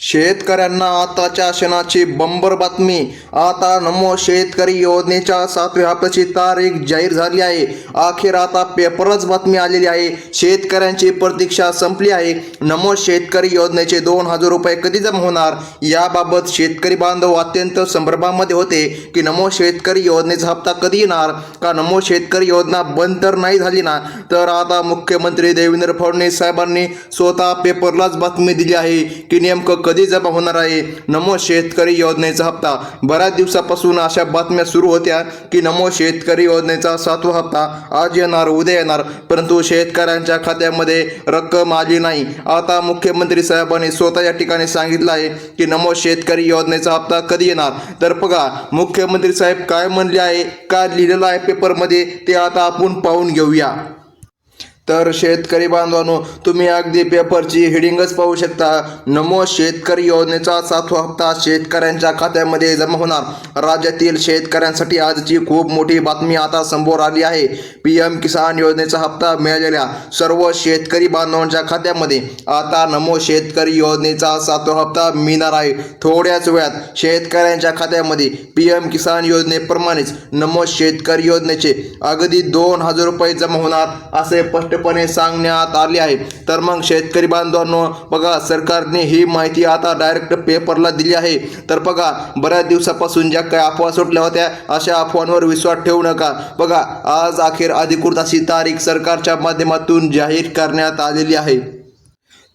शेतकऱ्यांना आताच्या क्षणाची बंबर बातमी. आता नमो शेतकरी योजनेच्या सातव्या हप्त्याची तारीख जाहीर झाली आहे. अखेर आता पेपरच बातमी आलेली आहे. शेतकऱ्यांची प्रतीक्षा संपली आहे. नमो शेतकरी योजनेचे दोन हजार रुपये कधी जमा होणार? याबाबत शेतकरी बांधव अत्यंत संभ्रमामध्ये होते की नमो शेतकरी योजनेचा हप्ता कधी येणार? का नमो शेतकरी योजना बंद तर नाही झाली ना? तर आता मुख्यमंत्री देवेंद्र फडणवीस साहेबांनी स्वतः पेपरलाच बातमी दिली आहे की नेमकं कधी जमा होणार आहे? नमो शेतकरी योजनेचा हप्ता. बऱ्याच दिवसापासून अशा बातम्या सुरू होत्या की नमो शेतकरी योजनेचा सातवा हप्ता आज येणार उद्या येणार. परंतु शेतकऱ्यांच्या खात्यामध्ये रक्कम आली नाही. आता मुख्यमंत्री साहेबांनी स्वतः या ठिकाणी सांगितलं आहे की नमो शेतकरी योजनेचा हप्ता कधी येणार? तर बघा मुख्यमंत्री साहेब काय म्हणले आहे? काय लिहिलेलं आहे पेपरमध्ये ते आता आपण पाहून घेऊया. तर शेतकरी बांधवांनो तुम्ही अगदी पेपरची हिडिंगच पाहू शकता. नमो शेतकरी योजनेचा सातवा हप्ता शेतकऱ्यांच्या खात्यामध्ये जमा होणार. राज्यातील शेतकऱ्यांसाठी आजची खूप मोठी बातमी आता समोर आली आहे. पी एम किसान योजनेचा हप्ता मिळालेल्या सर्व शेतकरी बांधवांच्या खात्यामध्ये आता नमो शेतकरी योजनेचा सातवा हप्ता मिळणार आहे. थोड्याच वेळात शेतकऱ्यांच्या खात्यामध्ये पी एम किसान योजनेप्रमाणेच नमो शेतकरी योजनेचे अगदी दोन हजार रुपये जमा होणार असे स्पष्ट स्पष्टपणे सांगण्यात आले आहे. तर मग शेतकरी बांधवांनो बघा सरकारने ही माहिती आता डायरेक्ट पेपरला दिली आहे. तर बघा बऱ्याच दिवसापासून ज्या काही अफवा सुटल्या होत्या अशा अफवांवर विश्वास ठेवू नका. बघा आज अखेर अधिकृत अशी तारीख सरकारच्या माध्यमातून जाहीर करण्यात आलेली आहे.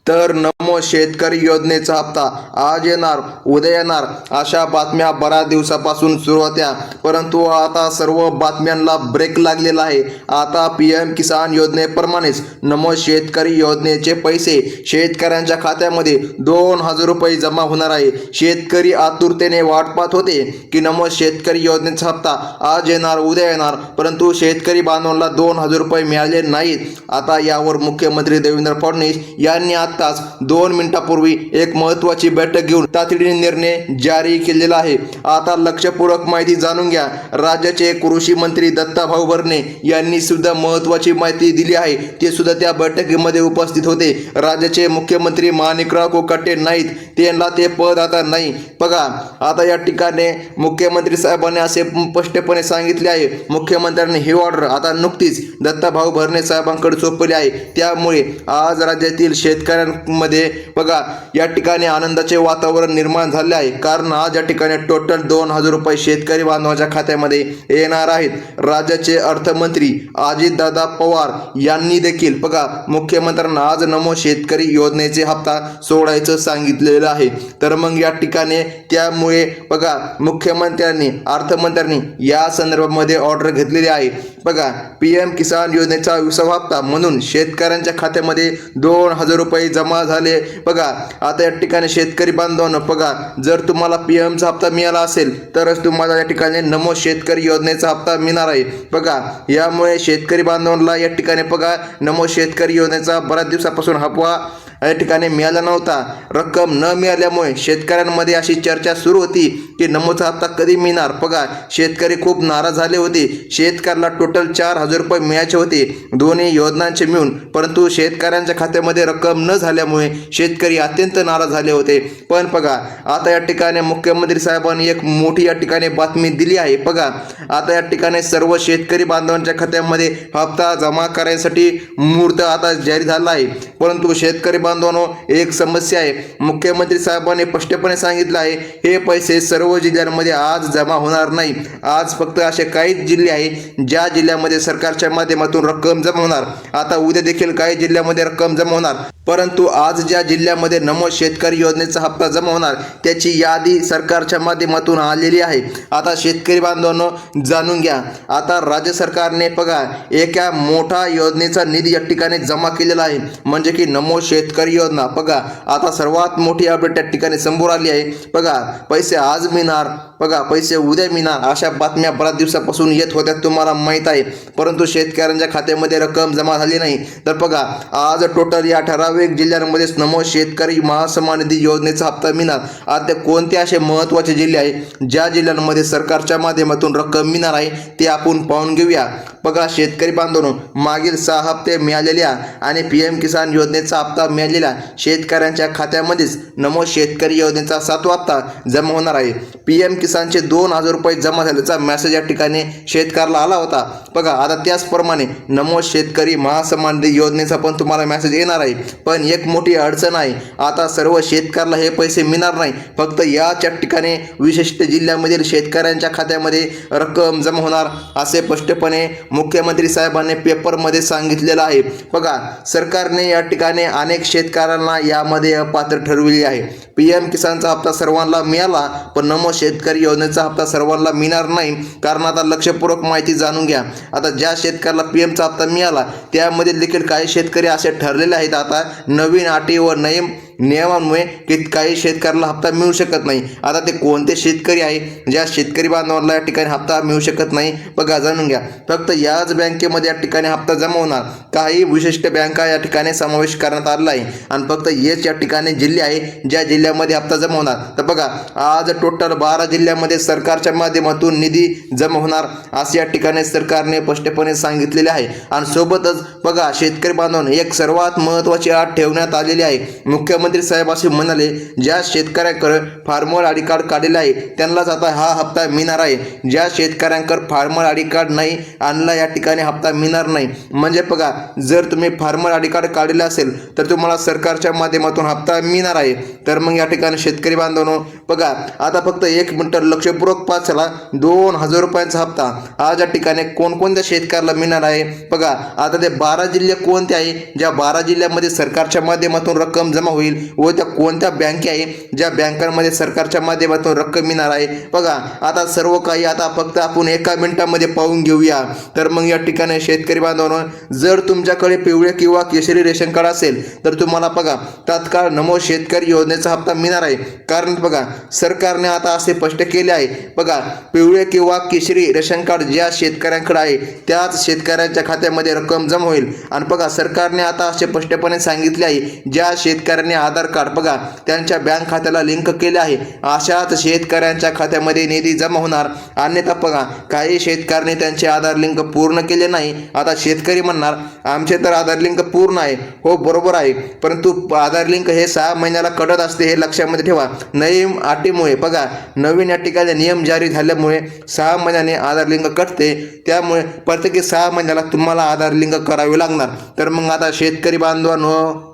तर नमो शेतकरी योजनेचा हप्ता आज येणार उद्या येणार अशा बातम्या बऱ्याच दिवसापासून सुरू होत्या. परंतु आता सर्व बातम्यांना ब्रेक लागलेला आहे. आता पी एम किसान योजनेप्रमाणेच नमो शेतकरी योजनेचे पैसे शेतकऱ्यांच्या खात्यामध्ये दोन हजार रुपये जमा होणार आहे. शेतकरी आतुरतेने वाट पाहत होते की नमो शेतकरी योजनेचा हप्ता आज येणार उद्या येणार. परंतु शेतकरी बांधवांना दोन हजार रुपये मिळाले नाहीत. आता यावर मुख्यमंत्री देवेंद्र फडणवीस यांनी आत्ताच दोन मिनिटापूर्वी एक महत्वाची बैठक घेऊन तातडीने निर्णय जारी केलेला आहे. आता लक्षपूर्वक माहिती जाणून घ्या. राज्याचे कृषी मंत्री दत्ता भाऊ भरणे यांनी सुद्धा महत्वाची माहिती दिली आहे. ते सुद्धा त्या बैठकीमध्ये उपस्थित होते. राज्याचे मुख्यमंत्री माणिकराव कोकाटे नाहीत. त्यांना ते पद आता नाही. बघा आता या ठिकाणी मुख्यमंत्री साहेबांनी असे स्पष्टपणे सांगितले आहे. मुख्यमंत्र्यांनी ही ऑर्डर आता नुकतीच दत्ताभाऊ भरणे साहेबांकडे सोपवली आहे. त्यामुळे आज राज्यातील शेतकऱ्यांमध्ये बघा या ठिकाणी आनंदाचे वातावरण निर्माण झाले आहे. कारण आज या ठिकाणी टोटल दोन हजार रुपये शेतकरी बांधवांच्या खात्यामध्ये येणार आहेत. राज्याचे अर्थमंत्री अजितदादा पवार यांनी देखील बघा मुख्यमंत्र्यांना आज नमो शेतकरी योजनेचे हप्ता सोडायचं सांगितलेलं आहे. तर मग या ठिकाणी त्यामुळे बघा मुख्यमंत्र्यांनी अर्थमंत्र्यांनी या संदर्भामध्ये ऑर्डर घेतलेली आहे. बघा पी एम किसान योजनेचा विसावा हप्ता म्हणून शेतकऱ्यांच्या खात्यामध्ये दोन हजार रुपये जमा झाले. बघा आता या ठिकाणी शेतकरी बांधवांनो बघा जर तुम्हाला पी एमचा हप्ता मिळाला असेल तरच तुम्हाला या ठिकाणी नमो शेतकरी योजनेचा हप्ता मिळणार आहे. बघा यामुळे शेतकरी बांधवांना या ठिकाणी बघा नमो शेतकरी योजनेचा बऱ्याच दिवसापासून हपवा या ठिकाणी मिळाला नव्हता. रक्कम न मिळाल्यामुळे शेतकऱ्यांमध्ये अशी चर्चा सुरू होती की नमोचा हप्ता कधी मिळणार? बघा शेतकरी खूप नाराज झाले होते. शेतकऱ्याला टोटल चार हजार रुपये मिळायचे होते. दोन्ही योजनांचे मिळून परंतु शेतकऱ्यांच्या खात्यामध्ये रक्कम न झाल्यामुळे शेतकरी अत्यंत नाराज झाले होते. पण बघा आता या ठिकाणी मुख्यमंत्री साहेबांनी एक मोठी या ठिकाणी बातमी दिली आहे. बघा आता या ठिकाणी सर्व शेतकरी बांधवांच्या खात्यामध्ये हप्ता जमा करण्यासाठी मुहूर्त आता जारी झाला आहे. परंतु शेतकरी बांधवांनो एक समस्या आहे. मुख्यमंत्री साहेबांनी स्पष्टपणे सांगितलं आहे हे पैसे सर्व जिल्ह्यांमध्ये आज जमा होणार नाही. आज फक्त असे काही जिल्हे आहे ज्या जिल्ह्यामध्ये सरकारच्या माध्यमातून रक्कम जमा होणार. आता उद्या देखील काही जिल्ह्यामध्ये रक्कम जमा होणार. परंतु आज ज्या जिल्ह्यामध्ये नमो शेतकरी योजनेचा हप्ता जमा होणार त्याची यादी सरकारच्या माध्यमातून आलेली आहे. आता शेतकरी बांधवांनो जाणून घ्या. आता राज्य सरकारने बघा एका मोठा योजनेचा निधी या ठिकाणी जमा केलेला आहे. म्हणजे की नमो शेतकरी योजना बघा आता सर्वात मोठी अपडेट त्या ठिकाणी समोर आली आहे. बघा पैसे आज मिळणार. बघा पैसे उद्या मिळणार. अशा बातम्या बऱ्याच दिवसापासून येत होत्या तुम्हाला माहीत आहे. परंतु शेतकऱ्यांच्या खात्यामध्ये रक्कम जमा झाली नाही. तर बघा आज टोटल या ठराविक जिल्ह्यांमध्येच नमो शेतकरी महासमान निधी योजनेचा हप्ता मिळणार. आता कोणते असे महत्त्वाचे जिल्हे आहे? ज्या जिल्ह्यांमध्ये सरकारच्या माध्यमातून रक्कम मिळणार आहे ते आपण पाहून घेऊया. बघा शेतकरी बांधवनो मागील सहा हप्ते मिळालेल्या आणि पी एम किसान योजनेचा हप्ता मिळालेल्या शेतकऱ्यांच्या खात्यामध्येच नमो शेतकरी योजनेचा सातवा हप्ता जमा होणार आहे. पी एम किसानचे दोन हजार रुपये जमा झाल्याचा मेसेज या ठिकाणी शेतकऱ्याला आला होता. बघा आता त्याचप्रमाणे नमो शेतकरी महासन्मान योजनेचा पण तुम्हाला मेसेज येणार आहे. पण एक मोठी अडचण आहे. आता सर्व शेतकऱ्याला हे पैसे मिळणार नाही. फक्त याच्या ठिकाणी विशिष्ट जिल्ह्यामधील शेतकऱ्यांच्या खात्यामध्ये रक्कम जमा होणार असे स्पष्टपणे मुख्यमंत्री साहेबांनी पेपरमध्ये सांगितलेलं आहे. बघा सरकारने या ठिकाणी अनेक शेतकऱ्यांना यामध्ये अपात्र ठरविले आहे. पी एम किसानचा हप्ता सर्वांना मिळाला पण नमो शेतकरी योजनेचा हप्ता सर्वांना मिळणार नाही कारण आता लक्षपूर्वक माहिती जाणून घ्या. आता ज्या शेतकऱ्याला पी एमचा हप्ता मिळाला त्यामध्ये देखील काही शेतकरी असे ठरलेले आहेत. आता नवीन अटी व नयम नियमांमुळे काही शेतकऱ्याला हप्ता मिळू शकत नाही. आता ते कोणते शेतकरी आहे? ज्या शेतकरी बांधवांना या ठिकाणी हप्ता मिळू शकत नाही बघा जाणून घ्या. फक्त याच बँकेमध्ये या ठिकाणी हप्ता जमा होणार. काही विशिष्ट बँका या ठिकाणी समावेश करण्यात आलेला आहे. आणि फक्त हेच या ठिकाणी जिल्हे आहे ज्या जिल्ह्यामध्ये हप्ता जमा होणार. तर बघा आज टोटल बारा जिल्ह्यामध्ये सरकारच्या माध्यमातून निधी जमा होणार असे या ठिकाणी सरकारने स्पष्टपणे सांगितलेले आहे. आणि सोबतच बघा शेतकरी बांधवांना एक सर्वात महत्त्वाची अट ठेवण्यात आलेली आहे. मुख्यमंत्री साहेब असे म्हणाले ज्या शेतकऱ्यांकडे फार्मर आय कार्ड काढलेलं आहे त्यांनाच आता हा हप्ता मिळणार आहे. ज्या शेतकऱ्यांकडे फार्मर आय कार्ड नाही आणला या ठिकाणी हप्ता मिळणार नाही. म्हणजे बघा जर तुम्ही फार्मर आय कार्ड काढलेलं असेल तर तुम्हाला सरकारच्या माध्यमातून हप्ता मिळणार आहे. तर मग या ठिकाणी शेतकरी बांधवांनो बघा आता फक्त एक मिनटं लक्षपूर्वक पाच झाला दोन हजार रुपयांचा हप्ता. आज या ठिकाणी कोणकोणत्या शेतकऱ्याला मिळणार आहे? बघा आता ते बारा जिल्हे कोणते आहे? ज्या बारा जिल्ह्यामध्ये सरकारच्या माध्यमातून रक्कम जमा होईल व त्या कोणत्या बँके आहे ज्या बँकांमध्ये सरकारच्या माध्यमातून रक्कम मिळणार आहे. बघा आता सर्व काही आता फक्त आपण एका मिनिटामध्ये पाहून घेऊया. तर मग या ठिकाणी शेतकरी बांधवांनो जर तुमच्याकडे पिवळे किंवा केशरी रेशन कार्ड असेल तर तुम्हाला बघा तात्काळ नमो शेतकरी योजनेचा हप्ता मिळणार आहे. कारण बघा सरकारने आता असे स्पष्ट केले आहे. बघा पिवळे किंवा केशरी रेशन कार्ड ज्या शेतकऱ्यांकडे आहे त्याच शेतकऱ्यांच्या खात्यामध्ये रक्कम जमा होईल. आणि बघा सरकारने आता असे स्पष्टपणे सांगितले आहे ज्या शेतकऱ्यांनी आधार कार्ड बघा. त्यांच्या बँक खात्याला लिंक केले आहे. अशाच शेतकऱ्यांच्या खात्यामध्ये निधी जमा होणार. अन्यथा बघा काही शेतकऱ्यांनी त्यांचे आधार लिंक पूर्ण केले नाही. आता शेतकरी म्हणणार आमचे तर आधार लिंक पूर्ण आहे. हो बरोबर आहे. परंतु आधार लिंक हे सहा महिन्याला कडत असते हे लक्षामध्ये ठेवा. नवीन अटीमुळे बघा नवीन या ठिकाणी नियम जारी झाल्यामुळे सहा महिन्याने आधार लिंक कटते. त्यामुळे प्रत्येकी सहा महिन्याला तुम्हाला आधार लिंक करावे लागणार. तर मग आता शेतकरी बांधवांनो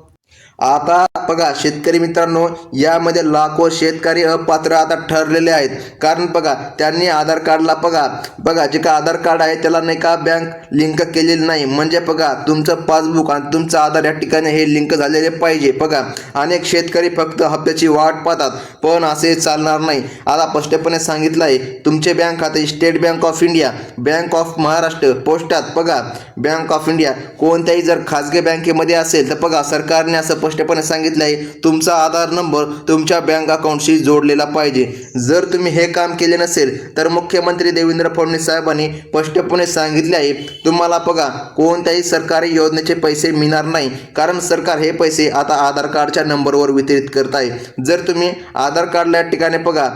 आता बघा शेतकरी मित्रांनो यामध्ये लाखो शेतकरी अपात्र आता ठरलेले आहेत. कारण बघा त्यांनी आधार कार्डला बघा बघा जे का आधार कार्ड आहे त्याला नाही का बँक लिंक केलेली नाही. म्हणजे बघा तुमचं पासबुक आणि तुमचं आधार या ठिकाणी हे लिंक झालेले पाहिजे. बघा अनेक शेतकरी फक्त हप्त्याची वाट पाहतात पण असे चालणार नाही. आता स्पष्टपणे सांगितलं आहे तुमचे बँक खाते State Bank of India bank of Maharashtra पोस्टात बघा बँक ऑफ इंडिया कोणत्याही जर खाजगी बँकेमध्ये असेल तर बघा सरकारने असं स्पष्टपणे सांगितले आहे तुमचा आधार नंबर तुमच्या बँक अकाउंटशी जोडलेला पाहिजे. जर तुम्ही हे काम केले नसेल तर मुख्यमंत्री देवेंद्र फडणवीस साहेबांनी स्पष्टपणे सांगितले आहे तुम्हाला बघा कोणत्याही सरकारी योजनेचे पैसे मिळणार नाही कारण सरकार हे पैसे आता आधार कार्डच्या नंबरवर वितरित करत आहे. जर तुम्ही आधार कार्डला ठिकाणी बघा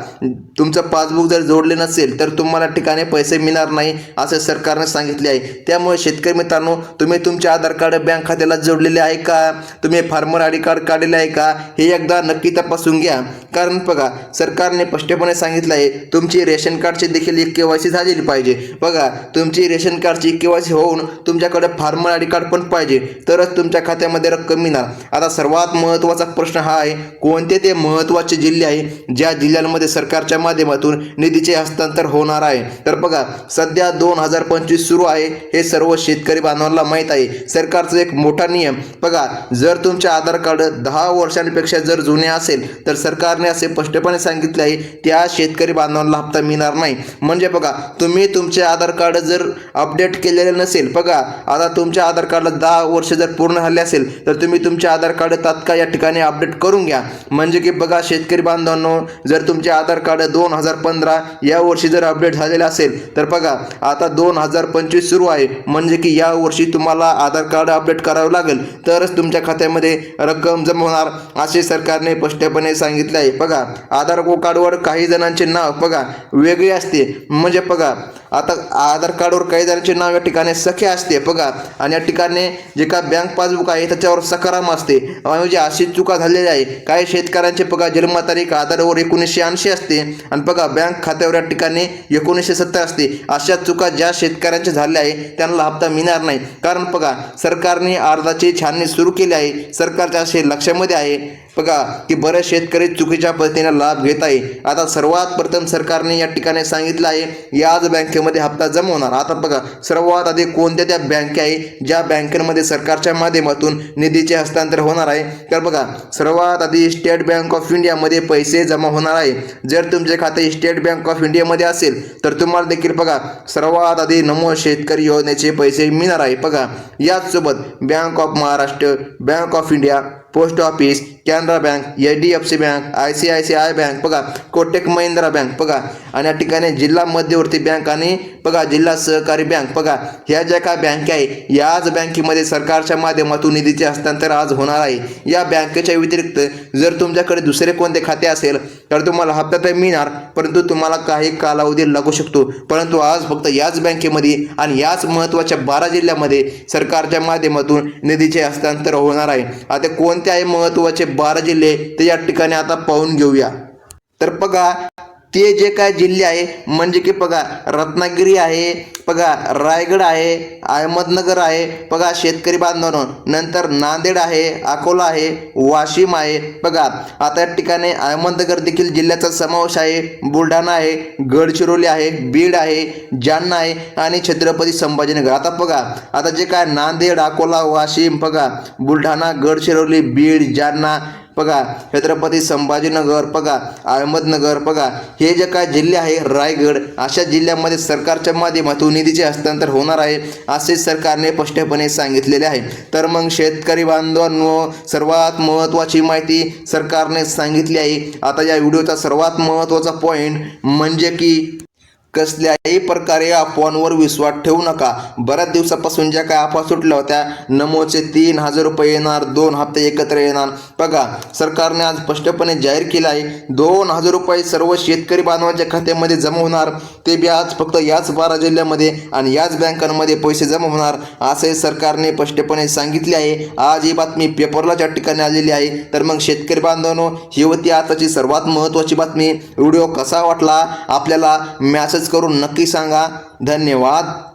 तुमचं पासबुक जर जोडले नसेल तर तुम्हाला ठिकाणी पैसे मिळणार नाही असे सरकारने सांगितले आहे. त्यामुळे शेतकरी मित्रांनो तुम्ही तुमचे आधार कार्ड बँक खात्याला जोडलेले आहे का? तुम्ही फार्मर आडी कार्ड काढलेलं आहे का हे एकदा नक्की तपासून घ्या. कारण बघा सरकारने स्पष्टपणे सांगितलं आहे तुमची रेशन कार्डची देखील एक केवायसी झालेली पाहिजे. बघा तुमची रेशन कार्डची केवायसी होऊन तुमच्याकडे फार्मर आय डी कार्ड पण पाहिजे. तरच तुमच्या खात्यामध्ये रक्कम मिळणार आता सर्वात महत्त्वाचा प्रश्न हा आहे कोणते ते महत्त्वाचे जिल्हे आहे ज्या जिल्ह्यांमध्ये सरकारच्या माध्यमातून निधीचे हस्तांतर होणार आहे? तर बघा सध्या दोन हजार पंचवीस सुरू आहे हे सर्व शेतकरी बांधवांना माहीत आहे. सरकारचा एक मोठा नियम. बघा जर तुमच्या आधार कार्ड दहा वर्षांपेक्षा जर जुने असेल तर सरकारने असे स्पष्टपणे सांगितले आहे त्या शेतकरी बांधवांना हप्ता मिळणार नाही. म्हणजे बघा तुम्ही तुमचे आधार कार्ड जर अपडेट केलेले नसेल बघा आता तुमच्या आधार कार्डला दहा वर्ष जर पूर्ण झाले असेल तर तुम्ही तुमचे आधार कार्ड तात्काळ या ठिकाणी अपडेट करून घ्या. म्हणजे की बघा शेतकरी बांधवांनो जर तुमचे आधार कार्ड दोन हजार पंधरा या वर्षी जर अपडेट झालेले असेल तर बघा आता दोन हजार पंचवीस सुरू आहे. म्हणजे की या वर्षी तुम्हाला आधार कार्ड अपडेट करावं लागेल. तरच तुमच्या खात्यामध्ये रक्कम जमा होणार असे सरकारने स्पष्टपणे सांगितले आहे बघा आधार कार्डवर काही जणांचे नाव बघा वेगळे असते. म्हणजे बघा आता आधार कार्डवर काही जणांचे नाव या ठिकाणी सखे असते. बघा आणि या ठिकाणी जे का बँक पासबुक आहे त्याच्यावर सकाराम असते. म्हणजे अशी चुका झालेली आहे. काही शेतकऱ्यांचे बघा जन्मतारीख आधारवर एकोणीसशे ऐंशी असते. आणि बघा बँक खात्यावर या ठिकाणी एकोणीसशे सत्तर असते. अशा चुका ज्या शेतकऱ्यांच्या झाल्या आहे त्यांना हप्ता मिळणार नाही. कारण बघा सरकारने अर्जाची छाननी सुरू केली आहे. सरकार सरकारच्या असे लक्षामध्ये आहे. बघा की बरेच शेतकरी चुकीच्या पद्धतीने लाभ घेत आहे. आता सर्वात प्रथम सरकारने या ठिकाणी सांगितलं आहे याच बँकेमध्ये हप्ता जमा होणार. आता बघा सर्वात आधी कोणत्या त्या बँके आहे ज्या बँकेमध्ये सरकारच्या माध्यमातून निधीचे हस्तांतर होणार आहे? तर बघा सर्वात आधी स्टेट बँक ऑफ इंडियामध्ये पैसे जमा होणार आहे. जर तुमचे खाते स्टेट बँक ऑफ इंडियामध्ये असेल तर तुम्हाला देखील बघा सर्वात आधी नमो शेतकरी योजनेचे पैसे मिळणार आहे. बघा याचसोबत bank of Maharashtra bank of India posto a pista Canara bank H D F C bank I C I C I bank बघा कोटेक महिंद्रा बँक बघा आणि या ठिकाणी जिल्हा मध्यवर्ती बँक आणि बघा जिल्हा सहकारी बँक बघा ह्या ज्या काय बँक आहे याच बँकेमध्ये सरकारच्या माध्यमातून निधीचे हस्तांतर आज होणार आहे. या बँकेच्या व्यतिरिक्त जर तुमच्याकडे दुसरे कोणते खाते असेल तर तुम्हाला हप्ता तर मिळणार परंतु तुम्हाला काही कालावधी लागू शकतो. परंतु आज फक्त याच बँकेमध्ये आणि याच महत्त्वाच्या बारा जिल्ह्यामध्ये सरकारच्या माध्यमातून निधीचे हस्तांतर होणार आहे. आता कोणते आहे महत्त्वाचे बारा जिल्हे ते या ठिकाणी आता पाहून घेऊया. तर बघा ते जे काय जिल्हे आहे म्हणजे की बघा रत्नागिरी आहे बघा रायगड आहे अहमदनगर आहे बघा शेतकरी बांधवांनो नंतर नांदेड आहे अकोला आहे वाशिम आहे बघा आता या ठिकाणी अहमदनगर देखील जिल्ह्याचा समावेश आहे बुलढाणा आहे गडचिरोली आहे बीड आहे जालना आहे आणि छत्रपती संभाजीनगर. आता बघा आता जे काय नांदेड अकोला वाशिम बघा बुलढाणा गडचिरोली बीड जालना बघा छत्रपती संभाजीनगर बघा अहमदनगर बघा हे जे काय जिल्हे आहे रायगड अशा जिल्ह्यामध्ये सरकारच्या माध्यमातून निधीचे हस्तांतर होणार आहे असे सरकारने स्पष्टपणे सांगितलेले आहे. तर मग शेतकरी बांधवांनो सर्वात महत्त्वाची माहिती सरकारने सांगितली आहे. आता या व्हिडिओचा सर्वात महत्त्वाचा पॉईंट म्हणजे की कसल्याही प्रकारे अफवांवर विश्वास ठेवू नका. बऱ्याच दिवसापासून ज्या काय अफवा सुटल्या होत्या नमोचे तीन हजार रुपये येणार दोन हप्ते एकत्र येणार. बघा सरकारने आज स्पष्टपणे जाहीर केलं आहे दोन हजार रुपये सर्व शेतकरी बांधवांच्या खात्यामध्ये जमा होणार. ते बी आज फक्त याच बारा जिल्ह्यामध्ये आणि याच बँकांमध्ये पैसे जमा होणार असे सरकारने स्पष्टपणे सांगितले आहे. आज ही बातमी पेपरला ज्या ठिकाणी आलेली आहे. तर मग शेतकरी बांधवांनो ही होती आताची सर्वात महत्त्वाची बातमी. व्हिडिओ कसा वाटला? आपल्याला मॅसेज करून नक्की सांगा. धन्यवाद.